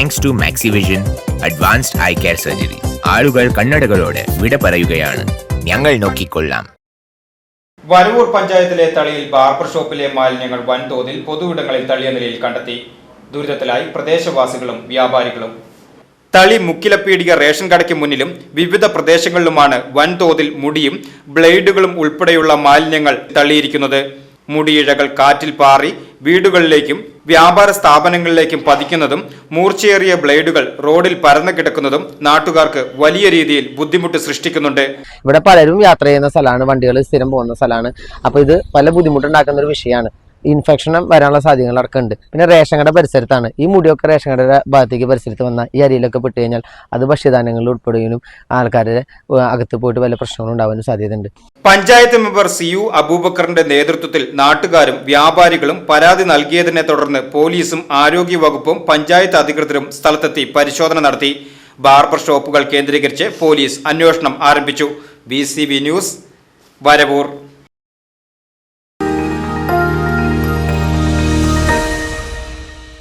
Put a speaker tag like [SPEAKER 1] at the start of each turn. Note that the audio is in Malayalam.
[SPEAKER 1] Thanks to Maxivision advanced eye care surgery ആളുകൾ കണ്ണടകളോട് വിട പറയുകയാണ്. ഞങ്ങൾ നോക്കിക്കൊള്ളാം.
[SPEAKER 2] വരവൂർ പഞ്ചായത്തിലെ തളിയിൽ ബാർബർ ഷോപ്പിലെ മാലിന്യങ്ങൾ വൻതോതിൽ പൊതുവിടങ്ങളിൽ തള്ളിയ നിലയിൽ കണ്ടെത്തി. ദുരിതത്തിലായി പ്രദേശവാസികളും വ്യാപാരികളും. തളി മുക്കിലപ്പീടിക റേഷൻ കടയ്ക്ക് മുന്നിലും വിവിധ പ്രദേശങ്ങളിലുമാണ് വൻതോതിൽ മുടിയും ബ്ലേഡുകളും ഉൾപ്പെടെയുള്ള മാലിന്യങ്ങൾ തള്ളിയിരിക്കുന്നത്. മുടിയിഴകൾ കാറ്റിൽ പാറി വീടുകളിലേക്കും വ്യാപാര സ്ഥാപനങ്ങളിലേക്കും പതിക്കുന്നതും മൂർച്ചയേറിയ ബ്ലേഡുകൾ റോഡിൽ പരന്നു കിടക്കുന്നതും നാട്ടുകാർക്ക് വലിയ രീതിയിൽ ബുദ്ധിമുട്ട് സൃഷ്ടിക്കുന്നുണ്ട്.
[SPEAKER 3] ഇവിടെ പലരും യാത്ര ചെയ്യുന്ന സ്ഥലമാണ് വണ്ടികൾ സ്ഥിരം പോകുന്ന സ്ഥലമാണ്. അപ്പോൾ ഇത് പല ബുദ്ധിമുട്ടുണ്ടാക്കുന്ന ഒരു വിഷയമാണ്. ഇൻഫെക്ഷൻ വരാനുള്ള സാധ്യതകളൊക്കെ ഉണ്ട് പിന്നെ റേഷൻ കട പരിസരത്താണ്. ഈ മുടിയൊക്കെ റേഷൻ കടയുടെ ഭാഗത്തേക്ക് പരിസരത്ത് വന്നാൽ ഈ അരിയിലൊക്കെ പെട്ട് കഴിഞ്ഞാൽ അത് ഭക്ഷ്യധാന്യങ്ങളിൽ ഉൾപ്പെടുകയും ആൾക്കാരുടെ അകത്ത് പോയിട്ട് വല്ല പ്രശ്നങ്ങളും ഉണ്ടാവാനും സാധ്യതയുണ്ട്.
[SPEAKER 2] പഞ്ചായത്ത് മെമ്പർ സി യു അബൂബക്കറിന്റെ നേതൃത്വത്തിൽ നാട്ടുകാരും വ്യാപാരികളും പരാതി നൽകിയതിനെ തുടർന്ന് പോലീസും ആരോഗ്യ വകുപ്പും പഞ്ചായത്ത് അധികൃതരും സ്ഥലത്തെത്തി പരിശോധന നടത്തി. ബാർബർ ഷോപ്പുകൾ കേന്ദ്രീകരിച്ച് പോലീസ് അന്വേഷണം ആരംഭിച്ചു. B news Varavoor.